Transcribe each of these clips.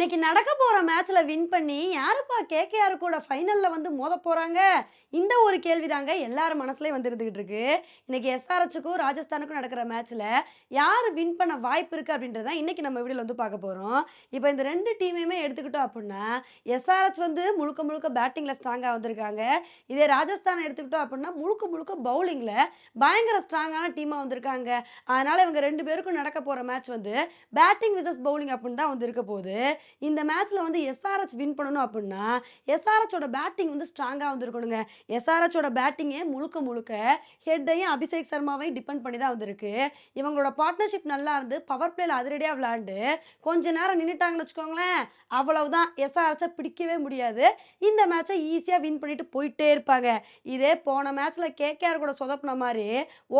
இன்னைக்கு நடக்க போகிற மேட்ச்சில் வின் பண்ணி யாருப்பா கேகேஆர் கூட ஃபைனலில் வந்து மோத போகிறாங்க இந்த ஒரு கேள்விதாங்க எல்லார் மனசுலேயும் வந்து இருந்துகிட்டு இருக்கு. இன்னைக்கு எஸ்ஆர்ஹெச்சுக்கும் ராஜஸ்தானுக்கும் நடக்கிற மேட்ச்சில் யார் வின் பண்ண வாய்ப்பு இருக்குது அப்படின்றத இன்னைக்கு நம்ம வீடியோவில் வந்து பார்க்க போகிறோம் இப்போ இந்த ரெண்டு டீமையுமே எடுத்துக்கிட்டோம் அப்படின்னா எஸ்ஆர்ஹெச் வந்து முழுக்க முழுக்க பேட்டிங்கில் ஸ்ட்ராங்காக வந்திருக்காங்க. இதே ராஜஸ்தான் எடுத்துக்கிட்டோம் அப்படின்னா முழுக்க முழுக்க பவுலிங்கில் பயங்கர ஸ்ட்ராங்கான டீமாக வந்திருக்காங்க. அதனால் இவங்க ரெண்டு பேருக்கும் நடக்க போகிற மேட்ச் வந்து பேட்டிங் விசஸ் பவுலிங் அப்படின்னு தான் வந்து இருக்க போகுது. இந்த மேட்ச்சில் வந்து எஸ்ஆர்ஹெச் வின் பண்ணணும் அப்படின்னா எஸ்ஆர்ஹெச்சோட பேட்டிங் வந்து ஸ்ட்ராங்காக வந்திருக்கணுங்க. எஸ்ஆர்ஹெச்சோட பேட்டிங்கே முழுக்க முழுக்க ஹெட்டையும் அபிஷேக் சர்மாவையும் டிபெண்ட் பண்ணி தான் வந்திருக்கு. இவங்களோட பார்ட்னர்ஷிப் நல்லா இருந்து பவர் பிளேல அதிரடியாக விளையாண்டு கொஞ்ச நேரம் நின்றுட்டாங்கன்னு வச்சுக்கோங்களேன் அவ்வளவுதான் எஸ்ஆர்ஹெச்சை பிடிக்கவே முடியாது. இந்த மேட்சை ஈஸியாக வின் பண்ணிட்டு போயிட்டே இருப்பாங்க. இதே போன மேட்ச்சில் கேகேஆர் கூட சொதப்பின மாதிரி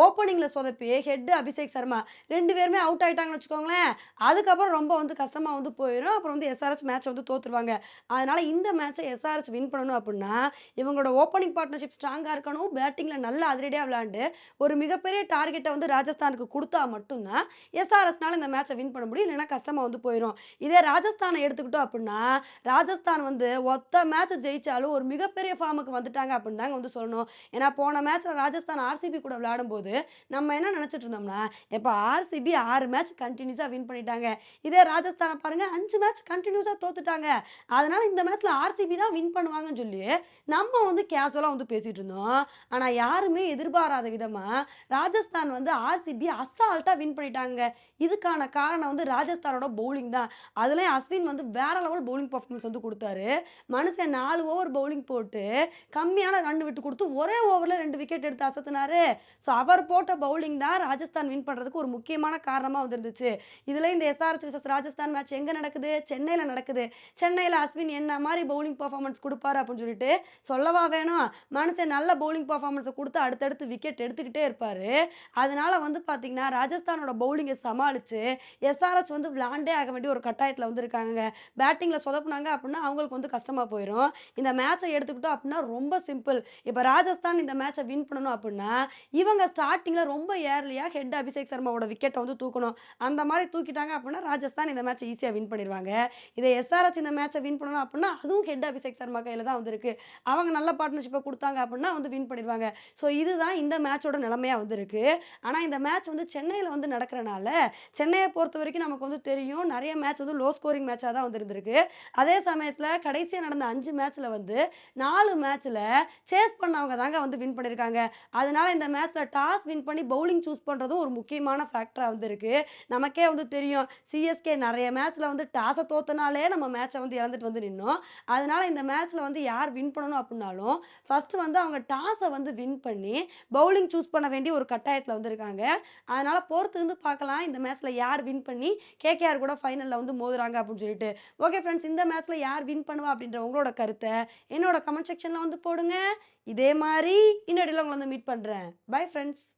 ஓப்பனிங்கில் சொதப்பி ஹெட்டு அபிஷேக் சர்மா ரெண்டு பேருமே அவுட் ஆகிட்டாங்கன்னு வச்சுக்கோங்களேன் அதுக்கப்புறம் ரொம்ப வந்து கஷ்டமாக வந்து போயிடும் அப்புறம் வந்து எஸ்ஆர்ஹெச் மேட்ச் வந்து தோற்றுருவாங்க அதனால் இந்த மேட்சை எஸ்ஆர்எஸ் வின் பண்ணணும் அப்படின்னா இவங்களோட ஓப்பனிங் பார்ட்னர்ஷிப் ஸ்ட்ராங்காக இருக்கணும் பேட்டிங்கில் நல்லா அதிரடியாக விளையாண்டு ஒரு மிகப்பெரிய டார்கெட்டை வந்து ராஜஸ்தானுக்கு கொடுத்தா மட்டும்தான் எஸ்ஆர்எஸ்னால இந்த மேட்சை வின் பண்ண முடியும். இல்லைன்னா கஷ்டமாக வந்து போயிடும் இதே ராஜஸ்தானை எடுத்துக்கிட்டோம் அப்படின்னா ராஜஸ்தான் வந்து ஒத்த மேட்ச்சை ஜெயித்தாலும் ஒரு மிகப்பெரிய ஃபார்முக்கு வந்துட்டாங்க அப்படின்னு தாங்க வந்து சொல்லணும். ஏன்னா போன மேட்ச்சில் ராஜஸ்தான் ஆர்சிபி கூட விளையாடும்போது நம்ம என்ன நினச்சிட்டு இருந்தோம்னா இப்போ ஆர்சிபி ஆறு மேட்ச் கண்டினியூஸாக வின் பண்ணிட்டாங்க. இதே ராஜஸ்தானை பாருங்க அஞ்சு மேட்ச் கண்டினியூஸாக தோத்துட்டாங்க. அதனால இந்த மேட்ச்சில் ஆர்சிபி தான் வின் பண்ணுவாங்கன்னு சொல்லி நம்ம வந்து கேஷுவலாக வந்து பேசிட்டு இருந்தோம். ஆனால் யாருமே எதிர்பாராத விதமாக ராஜஸ்தான் வந்து ஆர்சிபி அசால்ட்டாக வின் பண்ணிட்டாங்க. இதுக்கான காரணம் வந்து ராஜஸ்தானோட பவுலிங் தான். அதுலேயும் அஸ்வின் வந்து வேற லெவல் பவுலிங் பர்ஃபார்மன்ஸ் வந்து கொடுத்தாரு. மனுஷன் நாலு ஓவர் பவுலிங் போட்டு கம்மியான ரன் விட்டு கொடுத்து ஒரே ஓவரில் ரெண்டு விக்கெட் எடுத்து அசத்துனாரு. ஸோ அவர் போட்ட பவுலிங் தான் ராஜஸ்தான் வின் பண்ணுறதுக்கு ஒரு முக்கியமான காரணமாக வந்துருந்துச்சு. இதில் இந்த எஸ்ஆர்எச் விசஸ் ராஜஸ்தான் மேட்ச் எங்கே நடக்குது? சென்னையில் நடக்குது. சென்னையில் அஸ்வின் என்ன மாதிரி பவுலிங் பர்ஃபார்மன்ஸ் கொடுப்பாரு அப்படின்னு சொல்லிட்டு சொல்லவா வேணும் மனுஷன் நல்ல பவுலிங் பர்ஃபார்மன்ஸை கொடுத்து அடுத்தடுத்து விக்கெட் எடுத்துக்கிட்டே இருப்பார். அதனால் வந்து பார்த்தீங்கன்னா ராஜஸ்தானோட பவுலிங்கை சமாளித்து எஸ்ஆர்எச் வந்து விளாண்டே ஆக வேண்டிய ஒரு கட்டாயத்தில் வந்திருக்காங்க பேட்டிங்கில் சொதப்புனாங்க அப்படின்னா அவங்களுக்கு வந்து கஷ்டமாக போயிடும் இந்த மேட்சை எடுத்துக்கிட்டோம் அப்படின்னா ரொம்ப சிம்பிள் இப்போ ராஜஸ்தான் இந்த மேட்சை வின் பண்ணணும் அப்படின்னா இவங்க ஸ்டார்டிங்கில் ரொம்ப ஏர்லியாக ஹெட் அபிஷேக் சர்மாவோட விக்கெட்டை வந்து தூக்கணும். அந்த மாதிரி தூக்கிட்டாங்க அப்படின்னா ராஜஸ்தான் இந்த மேட்சை ஈஸியாக வின் பண்ணிடுவாங்க இதை எஸ்ஆர்எச் இந்த மேட்சை வின் பண்ணணும் அப்படின்னா அதுவும் ஹெட் அபிஷேக் சர்மா கையில் தான் வந்திருக்கு. அவங்க நல்ல பார்ட்னர்ஷிப்பை கொடுத்தாங்க அப்படின்னா வந்து வின் பண்ணிடுவாங்க. ஸோ இதுதான் இந்த மேட்சோட நிலைமையாக வந்திருக்கு. ஆனால் இந்த மேட்ச் வந்து சென்னையில் வந்து நடக்கிறனால சென்னையை பொறுத்த வரைக்கும் நமக்கு வந்து தெரியும் நிறைய மேட்ச் வந்து லோ ஸ்கோரிங் மேட்சாக தான் வந்துருந்துருக்கு. அதே சமயத்தில் கடைசியாக நடந்த அஞ்சு மேட்ச்சில் வந்து நாலு மேட்ச்சில் சேஸ் பண்ணவங்க தாங்க வந்து வின் பண்ணியிருக்காங்க அதனால இந்த மேட்ச்சில் டாஸ் வின் பண்ணி பவுலிங் சூஸ் பண்ணுறதும் ஒரு முக்கியமான ஃபேக்டராக வந்து நமக்கே வந்து தெரியும் சிஎஸ்கே நிறைய மேட்ச்சில் வந்து டாஸை தோத்தனாலே நம்ம மேட்சை வந்து இழந்துட்டு வந்து நின்னோம். அதனால இந்த மேட்ச்சில் வந்து யார் வின் பண்ணணும் அப்படின்னாலும் ஃபர்ஸ்ட் வந்து அவங்க டாஸை வந்து வின் பண்ணி பவுலிங் சூஸ் பண்ண வேண்டிய ஒரு கட்டாயத்தில் வந்திருக்காங்க. அதனால பொறுத்து வந்து பார்க்கலாம் இந்த மேட்ச்சில் யார் வின் பண்ணி கேகேஆர் கூட ஃபைனலில் வந்து மோதுறாங்க அப்படின்னு சொல்லிட்டு. ஓகே ஃப்ரெண்ட்ஸ் இந்த மேட்ச்சில் யார் வின் பண்ணுவா அப்படின்ற உங்களோட கருத்தை என்னோட கமெண்ட் செக்ஷனில் வந்து போடுங்க. இதே மாதிரி இன்னடியில் உங்களை வந்து மீட் பண்ணுறேன் பை ஃப்ரெண்ட்ஸ்